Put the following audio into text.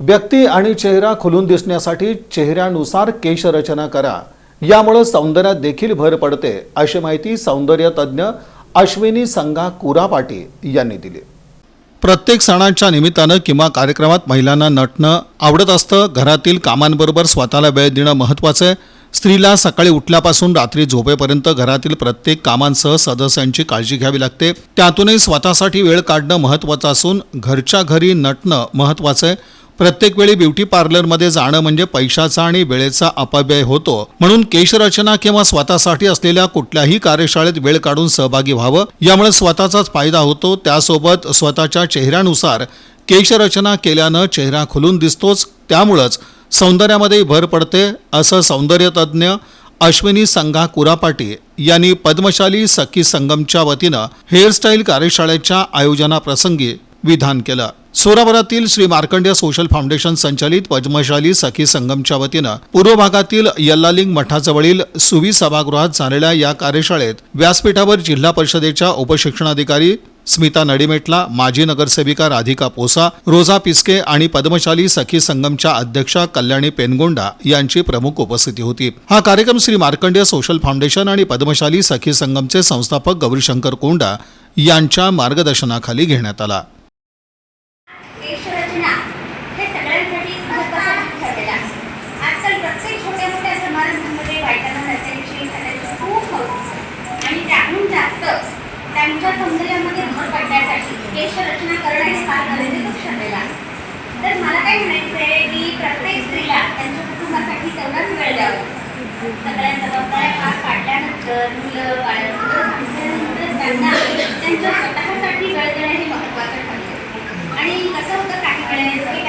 व्यक्ती आणि चेहरा खुलून दिसण्यासाठी चेहऱ्यानुसार केशरचना करा. यामुळे सौंदर्यात देखील भर पडते अशी माहिती सौंदर्य तज्ज्ञ अश्विनी संगा कुरापाटी यांनी दिली. प्रत्येक सणांच्या निमित्तानं किंवा कार्यक्रमात महिलांना नटणं आवडत असतं. घरातील कामांबरोबर स्वतःला वेळ देणं महत्त्वाचं आहे. स्त्रीला सकाळी उठल्यापासून रात्री झोपेपर्यंत घरातील प्रत्येक कामांसह सदस्यांची काळजी घ्यावी लागते. त्यातूनही स्वतःसाठी वेळ काढणं महत्त्वाचं असून घरच्या घरी नटणं महत्त्वाचं आहे. प्रत्येक वेळी ब्युटी पार्लरमध्ये जाणं म्हणजे पैशाचा आणि वेळेचा अपव्यय होतो. म्हणून केशरचना किंवा स्वतःसाठी असलेल्या कुठल्याही कार्यशाळेत वेळ काढून सहभागी व्हावं. यामुळे स्वतःचाच फायदा होतो. त्यासोबत स्वतःच्या चेहऱ्यानुसार केशरचना केल्यानं चेहरा खुलून दिसतोच. त्यामुळंच सौंदर्यामध्ये भर पडते. असं सौंदर्यतज्ज्ञ अश्विनी संघा कुरापाटी यांनी पद्मशाली सखी संगमच्या वतीनं हेअरस्टाईल कार्यशाळेच्या आयोजनाप्रसंगी विधान केलं. सोरावरातील श्री मार्कंडेय सोशल फाउंडेशन संचालित पद्मशाली सखी संगमच्या वतीनं पूर्व भागातील यल्लालिंग मठाजवळील सुवी सभागृहात झालेल्या या कार्यशाळेत व्यासपीठावर जिल्हा परिषदेच्या उपशिक्षणाधिकारी स्मिता नडीमेटला माजी नगरसेविका राधिका पोसा रोजा पिस्के आणि पद्मशाली सखी संगमच्या अध्यक्षा कल्याणी पेनगोंडा यांची प्रमुख उपस्थिती होती. हा कार्यक्रम श्री मार्कंडेय सोशल फाउंडेशन आणि पद्मशाली सखी संगमचे संस्थापक गौरीशंकर कोंडा यांच्या मार्गदर्शनाखाली घेण्यात आला केशरचना हे सगळ्यांसाठी महत्त्वाचा भाग ठरलेला आहे आजकाल प्रत्येक छोट्या मोठ्या समारंभामध्ये बायकांना त्याच्याविषयी सांगायची खूप हौस असते. आणि त्याहून जास्त त्यांच्या सौंदर्यामध्ये भर पडण्यासाठी केशरचना करणं हे फार गरजेचं ठरलेलं आहे तर मला काय म्हणायचं की प्रत्येक स्त्रीला त्यांच्या कुटुंबासाठी तेवढाच वेळ द्यावा. सगळ्या जबाबदाऱ्या पार पाडल्यानंतर मुलं बाळ सगळं त्यांना त्यांच्या स्वतःसाठी वेळ देणं हे महत्त्वाचं ठरलं आणि कसं होतं काही वेळेस की